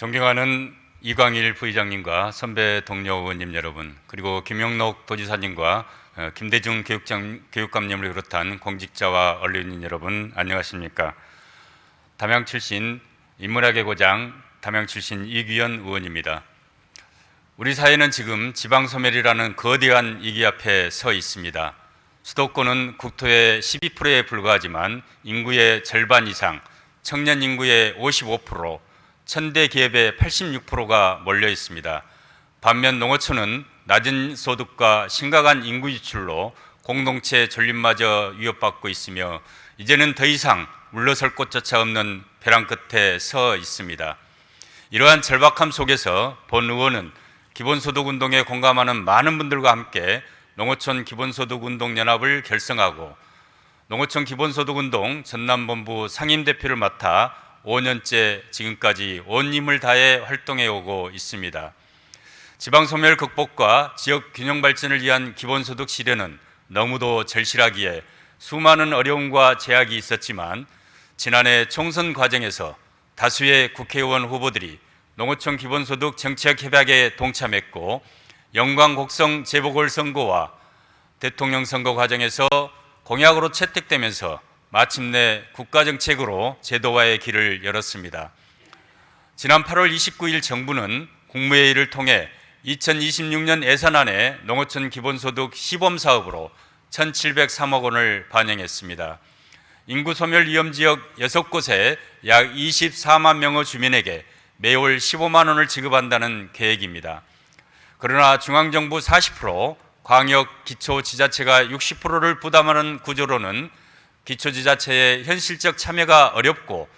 존경하는 이광일 부의장님과 선배 동료 의원님 여러분, 그리고 김영록 도지사님과 어, 김대중 교육장, 교육감님을 비롯한 공직자와 언론인 여러분, 안녕하십니까? 담양 출신 인문학의 고장 담양 출신 이규현 의원입니다. 우리 사회는 지금 지방 소멸이라는 거대한 위기 앞에 서 있습니다. 수도권은 국토의 12%에 불과하지만 인구의 절반 이상, 청년 인구의 55%, 천대 기업의 86%가 몰려 있습니다. 반면 농어촌은 낮은 소득과 심각한 인구 유출로 공동체 존립마저 위협받고 있으며 이제는 더 이상 물러설 곳조차 없는 벼랑 끝에 서 있습니다. 이러한 절박함 속에서 본 의원은 기본소득 운동에 공감하는 많은 분들과 함께 농어촌 기본소득 운동 연합을 결성하고 농어촌 기본소득 운동 전남본부 상임 대표를 맡아 5년째 지금까지 온 힘을 다해 활동해 오고 있습니다. 지방 소멸 극복과 지역 균형 발전을 위한 기본소득 실현은 너무도 절실하기에 수많은 어려움과 제약이 있었지만 지난해 총선 과정에서 다수의 국회의원 후보들이 농어촌 기본소득 정책 협약에 동참했고 영광 곡성 재보궐선거와 대통령 선거 과정에서 공약으로 채택되면서 마침내 국가정책으로 제도화의 길을 열었습니다. 지난 8월 29일 정부는 국무회의를 통해 2026년 예산안에 농어촌 기본소득 시범 사업으로 1,703억 원을 반영했습니다. 인구 소멸 위험 지역 6곳에 약 24만 명의 주민에게 매월 15만 원을 지급한다는 계획입니다. 그러나 중앙정부 40%, 광역 기초 지자체가 60%를 부담하는 구조로는 기초지자체의 현실적 참여가 어렵고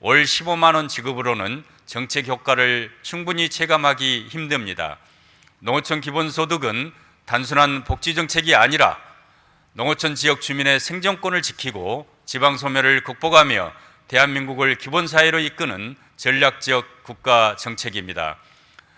월 15만 원 지급으로는 정책 효과를 충분히 체감하기 힘듭니다. 농어촌 기본소득은 단순한 복지 정책이 아니라 농어촌 지역 주민의 생존권을 지키고 지방 소멸을 극복하며 대한민국을 기본 사회로 이끄는 전략적 국가 정책입니다.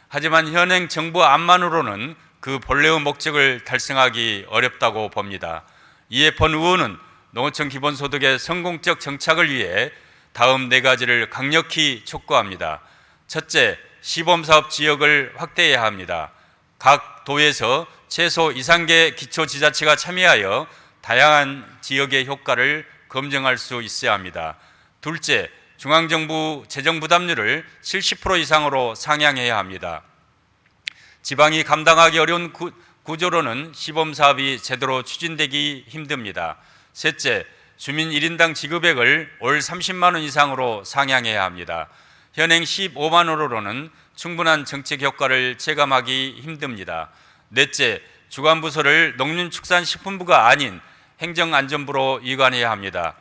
하지만 현행 정부 안만으로는 그 본래의 목적을 달성하기 어렵다고 봅니다. 이에 본 의원은 농어촌 기본소득의 성공적 정착을 위해 다음 네 가지를 강력히 촉구합니다. 첫째, 시범사업 지역을 확대해야 합니다. 각 도에서 최소 2상계 기초지자체가 참여하여 다양한 지역의 효과를 검증할 수 있어야 합니다. 둘째, 중앙정부 재정 부담률을 70% 이상으로 상향해야 합니다. 지방이 감당하기 어려운 구, 구조로는 시범 사업이 제대로 추진되기 힘듭니다. 셋째, 주민 1인당 지급액을 월 30만 원 이상으로 상향해야 합니다. 현행 15만 원으로는 충분한 정책 효과를 체감하기 힘듭니다. 넷째, 주관 부서를 농림축산식품부가 아닌 행정안전부로 이관해야 합니다.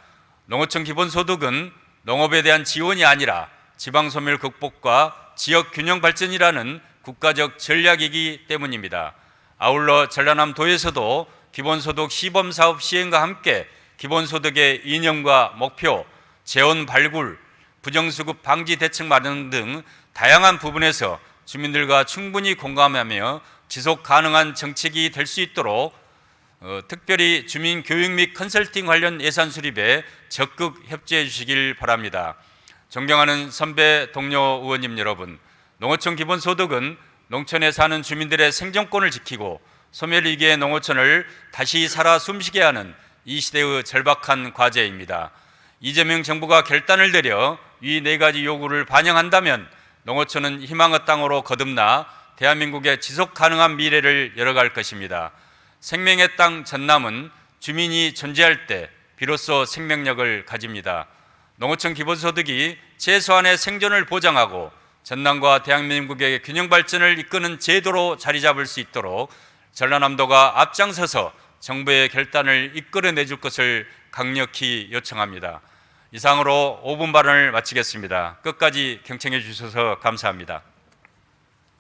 농어촌 기본소득은 농업에 대한 지원이 아니라 지방소멸 극복과 지역 균형 발전이라는 국가적 전략이기 때문입니다. 아울러 전라남 도에서도 기본소득 시범 사업 시행과 함께 기본소득의 이념과 목표, 재원 발굴, 부정수급 방지 대책 마련 등 다양한 부분에서 주민들과 충분히 공감하며 지속 가능한 정책이 될 수 있도록 어, 특별히 주민 교육 및 컨설팅 관련 예산 수립에 적극 협조해 주시길 바랍니다. 존경하는 선배 동료 의원님 여러분, 농어촌 기본소득은 농촌에 사는 주민들의 생존권을 지키고 소멸 위기의 농어촌을 다시 살아 숨쉬게 하는 이 시대의 절박한 과제입니다. 이재명 정부가 결단을 내려 이 네 가지 요구를 반영한다면 농어촌은 희망의 땅으로 거듭나 대한민국의 지속 가능한 미래를 열어갈 것입니다. 생명의 땅 전남은 주민이 존재할 때 비로소 생명력을 가집니다. 농어촌 기본소득이 최소한의 생존을 보장하고 전남과 대한민국의 균형 발전을 이끄는 제도로 자리 잡을 수 있도록 전라남도가 앞장서서 정부의 결단을 이끌어내 줄 것을 강력히 요청합니다. 이상으로 5분 발언을 마치겠습니다. 끝까지 경청해 주셔서 감사합니다.